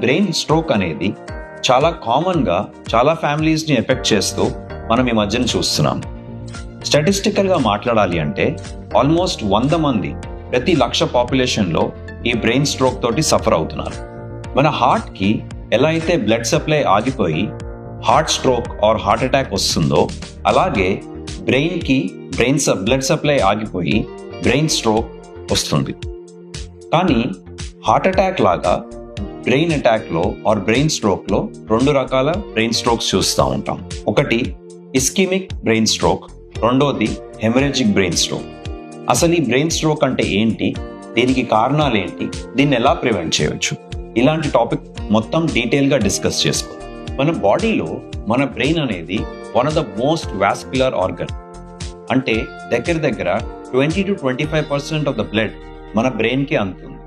Brain stroke అనేది చాలా కామన్గా చాలా ఫ్యామిలీస్ని ఎఫెక్ట్ చేస్తూ మనం ఈ మధ్యన చూస్తున్నాం. స్టాటిస్టికల్గా మాట్లాడాలి అంటే ఆల్మోస్ట్ వంద మంది ప్రతి లక్ష పాపులేషన్లో ఈ బ్రెయిన్ స్ట్రోక్ తోటి సఫర్ అవుతున్నారు. మన హార్ట్కి ఎలా అయితే బ్లడ్ సప్లై ఆగిపోయి heart stroke or heart attack వస్తుందో అలాగే బ్రెయిన్కి బ్రెయిన్ బ్లడ్ సప్లై ఆగిపోయి బ్రెయిన్ స్ట్రోక్ వస్తుంది. కానీ హార్ట్ అటాక్ లాగా బ్రెయిన్ అటాక్లో ఆర్ బ్రెయిన్ స్ట్రోక్లో రెండు రకాల బ్రెయిన్ స్ట్రోక్స్ చూస్తూ ఉంటాం. ఒకటి ఇస్కిమిక్ బ్రెయిన్ స్ట్రోక్ రెండోది హెమరేజిక్ బ్రెయిన్ స్ట్రోక్ అసలు ఈ బ్రెయిన్ స్ట్రోక్ అంటే ఏంటి? దీనికి కారణాలు ఏంటి? దీన్ని ఎలా ప్రివెంట్ చేయవచ్చు ఇలాంటి టాపిక్ మొత్తం డీటెయిల్గా డిస్కస్ చేసుకో. మన బాడీలో మన బ్రెయిన్ అనేది one of the most vascular organ అంటే దగ్గర దగ్గర twenty to twenty five percent of the blood మన బ్రెయిన్కి అందుతుంది.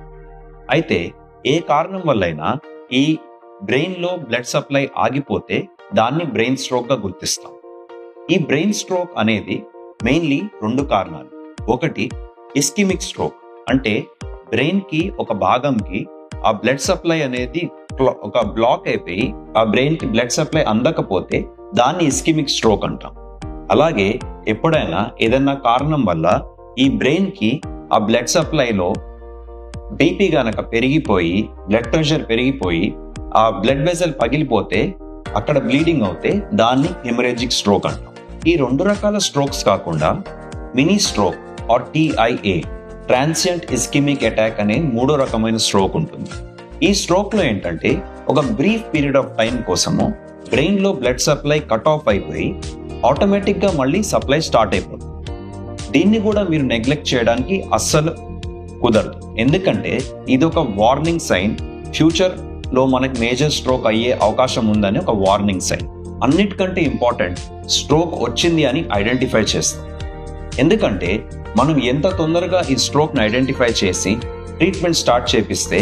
అయితే ఏ కారణం వల్లైనా ఈ బ్రెయిన్లో బ్లడ్ సప్లై ఆగిపోతే దాన్ని బ్రెయిన్ స్ట్రోక్గా గుర్తిస్తాం. ఈ బ్రెయిన్ స్ట్రోక్ అనేది మెయిన్లీ రెండు కారణాలు. ఒకటి ఇస్కిమిక్ స్ట్రోక్. అంటే బ్రెయిన్కి ఒక భాగంకి ఆ బ్లడ్ సప్లై అనేది ఒక బ్లాక్ అయిపోయి ఆ బ్రెయిన్కి బ్లడ్ సప్లై అందకపోతే దాన్ని ఇస్కిమిక్ స్ట్రోక్ అంటాం. అలాగే ఎప్పుడైనా ఏదైనా కారణం వల్ల ఈ బ్రెయిన్కి ఆ బ్లడ్ సప్లైలో బీపీ గనక పెరిగిపోయి బ్లడ్ ప్రెషర్ పెరిగిపోయి ఆ బ్లడ్ వెజల్ పగిలిపోతే అక్కడ బ్లీడింగ్ అవుతే దాన్ని హెమరేజిక్ స్ట్రోక్ అంటాం. ఈ రెండు రకాల స్ట్రోక్స్ కాకుండా mini stroke or TIA transient ischaemic attack అనే మూడో రకమైన స్ట్రోక్ ఉంటుంది. ఈ స్ట్రోక్లో ఏంటంటే ఒక బ్రీఫ్ పీరియడ్ ఆఫ్ టైం కోసము బ్రెయిన్లో బ్లడ్ సప్లై కట్ ఆఫ్ అయిపోయి ఆటోమేటిక్గా మళ్ళీ సప్లై స్టార్ట్ అయిపోతుంది. దీన్ని కూడా మీరు నెగ్లెక్ట్ చేయడానికి అస్సలు కుదరదు. ఎందుకంటే ఇది ఒక వార్నింగ్ సైన్ ఫ్యూచర్లో మనకి మేజర్ స్ట్రోక్ అయ్యే అవకాశం ఉందని ఒక వార్నింగ్ సైన్ అన్నిటికంటే ఇంపార్టెంట్ స్ట్రోక్ వచ్చింది అని ఐడెంటిఫై చేస్తాం ఎందుకంటే మనం ఎంత తొందరగా ఈ స్ట్రోక్ని ఐడెంటిఫై చేసి ట్రీట్మెంట్ స్టార్ట్ చేపిస్తే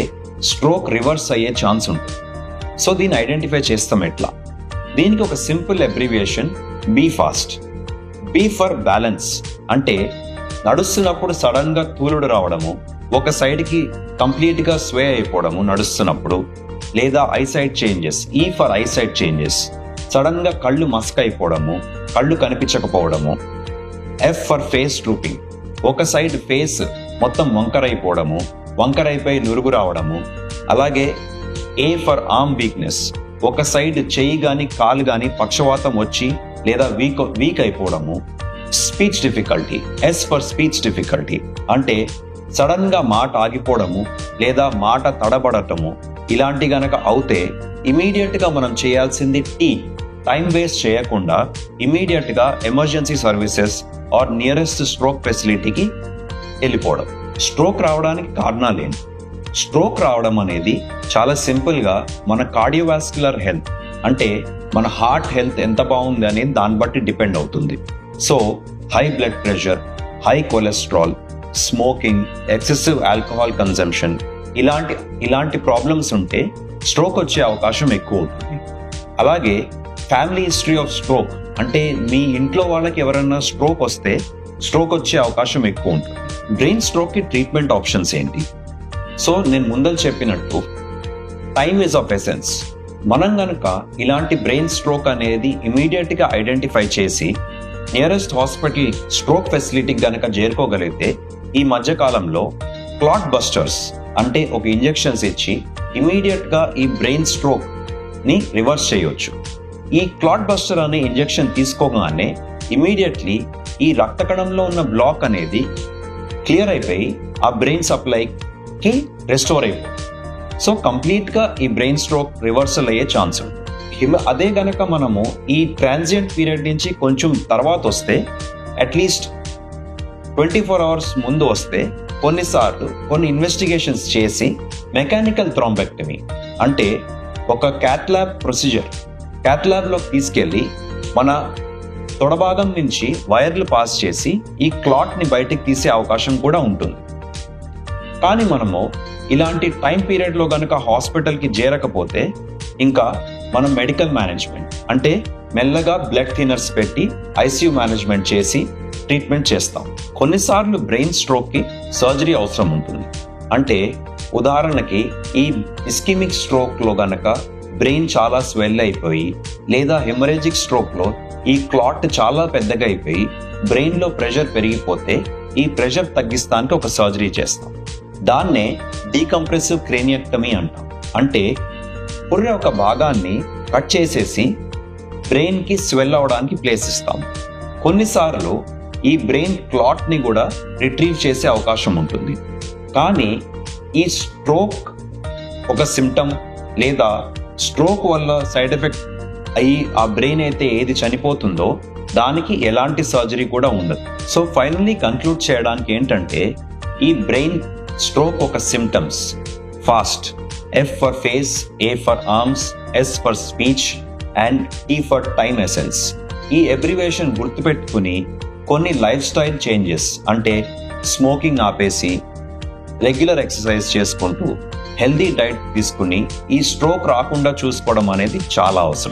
స్ట్రోక్ రివర్స్ అయ్యే ఛాన్స్ ఉంటుంది. సో దీన్ని ఐడెంటిఫై చేస్తాం ఎట్లా? దీనికి ఒక simple abbreviation B fast B for balance అంటే నడుస్తున్నప్పుడు సడన్గా తూలుడు రావడము ఒక సైడ్కి కంప్లీట్గా కంప్లీట్గా స్వే అయిపోవడము నడుస్తున్నప్పుడు లేదా eyesight changes E for eyesight changes సడన్గా కళ్ళు మస్క్ అయిపోవడము కళ్ళు కనిపించకపోవడము ఎఫ్ ఫర్ ఫేస్ ట్రూపింగ్ ఒక సైడ్ ఫేస్ మొత్తం వంకరైపోవడము వంకరైపోయి నురుగు రావడము అలాగే ఏ ఫర్ ఆర్మ్ వీక్నెస్ ఒక సైడ్ చేయి కానీ కాలు కానీ పక్షవాతం వచ్చి లేదా వీక్ వీక్ అయిపోవడము speech difficulty. S for speech difficulty అంటే సడన్గా మాట ఆగిపోవడము లేదా మాట తడబడటము ఇలాంటి గనక అవుతే ఇమీడియట్గా మనం చేయాల్సింది టీ. టైం వేస్ట్ చేయకుండా ఇమీడియట్గా emergency services or nearest stroke ఫెసిలిటీకి వెళ్ళిపోవడం. స్ట్రోక్ రావడానికి కారణాలు స్ట్రోక్ రావడం అనేది చాలా సింపుల్గా మన కార్డియోవాస్క్యులర్ హెల్త్. అంటే మన హార్ట్ హెల్త్ ఎంత బాగుంది అనేది దాన్ని బట్టి డిపెండ్ అవుతుంది. So high blood pressure high cholesterol smoking excessive alcohol consumption ఇలాంటి ఇలాంటి ప్రాబ్లమ్స్ ఉంటే స్ట్రోక్ వచ్చే అవకాశం ఎక్కువ ఉంటుంది అలాగే ఫ్యామిలీ హిస్టరీ ఆఫ్ స్ట్రోక్ అంటే మీ ఇంట్లో వాళ్ళకి ఎవరైనా స్ట్రోక్ వస్తే స్ట్రోక్ వచ్చే అవకాశం ఎక్కువ ఉంటుంది. బ్రెయిన్ స్ట్రోక్కి ట్రీట్మెంట్ ఆప్షన్స్ ఏంటి? సో నేను ముందర చెప్పినట్టు టైమ్ ఇస్ ఆఫ్ ఎసెన్స్ మనం గనుక ఇలాంటి బ్రెయిన్ స్ట్రోక్ అనేది ఇమీడియట్గా ఐడెంటిఫై చేసి నియరెస్ట్ హాస్పిటల్ స్ట్రోక్ ఫెసిలిటీకి గనక చేరుకోగలిగితే ఈ మధ్య కాలంలో క్లాట్ బస్టర్స్ అంటే ఒక ఇంజెక్షన్స్ ఇచ్చి ఇమీడియట్గా ఈ బ్రెయిన్ స్ట్రోక్ని రివర్స్ చేయొచ్చు. ఈ క్లాట్ బస్టర్ అనే ఇంజెక్షన్ తీసుకోగానే ఇమీడియట్లీ ఈ రక్త కణంలో ఉన్న బ్లాక్ అనేది క్లియర్ అయిపోయి ఆ బ్రెయిన్ సప్లైకి రెస్టోర్ అయిపోతుంది. సో కంప్లీట్గా ఈ బ్రెయిన్ స్ట్రోక్ రివర్సల్ అయ్యే ఛాన్స్ ఉంది హిమ- అదే గనక మనము ఈ ట్రాన్సియంట్ పీరియడ్ నుంచి కొంచెం తర్వాత వస్తే అట్లీస్ట్ ట్వంటీ ఫోర్ అవర్స్ ముందు వస్తే కొన్నిసార్లు కొన్ని ఇన్వెస్టిగేషన్స్ చేసి మెకానికల్ థ్రాంబెక్టమీ అంటే ఒక క్యాట్లాబ్ ప్రొసీజర్ క్యాట్లాబ్లోకి తీసుకెళ్ళి మన తొడభాగం నుంచి వైర్లు పాస్ చేసి ఈ క్లాట్ని బయటికి తీసే అవకాశం కూడా ఉంటుంది. కానీ మనము ఇలాంటి టైం పీరియడ్లో కనుక హాస్పిటల్కి చేరకపోతే ఇంకా మనం మెడికల్ మేనేజ్మెంట్ అంటే మెల్లగా బ్లడ్ థినర్స్ పెట్టి ఐసీయూ మేనేజ్మెంట్ చేసి ట్రీట్మెంట్ చేస్తాం. కొన్నిసార్లు బ్రెయిన్ స్ట్రోక్కి సర్జరీ అవసరం ఉంటుంది. అంటే ఉదాహరణకి ఈ ఇస్కిమిక్ స్ట్రోక్లో గనక బ్రెయిన్ చాలా స్వెల్ అయిపోయి లేదా హెమరేజిక్ స్ట్రోక్లో ఈ క్లాట్ చాలా పెద్దగా అయిపోయి బ్రెయిన్లో ప్రెషర్ పెరిగిపోతే ఈ ప్రెషర్ తగ్గిస్తానికి ఒక సర్జరీ చేస్తాం. దాన్నే డీకంప్రెసివ్ క్రేనియక్టమీ అంటాం. అంటే పుర్రె ఒక భాగాన్ని కట్ చేసేసి బ్రెయిన్కి స్వెల్ అవడానికి ప్లేస్ ఇస్తాం. కొన్నిసార్లు ఈ బ్రెయిన్ క్లాట్ని కూడా రిట్రీవ్ చేసే అవకాశం ఉంటుంది. కానీ ఈ స్ట్రోక్ ఒక సిమ్టమ్ లేదా స్ట్రోక్ వల్ల సైడ్ ఎఫెక్ట్ అయ్యి ఆ బ్రెయిన్ అయితే ఏది చనిపోతుందో దానికి ఎలాంటి సర్జరీ కూడా ఉండదు. సో ఫైనల్లీ కంక్లూడ్ చేయడానికి ఏంటంటే ఈ బ్రెయిన్ స్ట్రోక్ ఒక symptoms fast. F for face A for arms S for speech and T for time essence ఈ ఎబ్రివేషన్ గుర్తుపెట్టుకుని కొన్ని లైఫ్ స్టైల్ చేంజెస్ అంటే స్మోకింగ్ ఆపేసి రెగ్యులర్ ఎక్సర్సైజ్ చేసుకుంటూ హెల్దీ డైట్ తీసుకుని ఈ స్ట్రోక్ రాకుండా చూసుకోవడం అనేది చాలా అవసరం.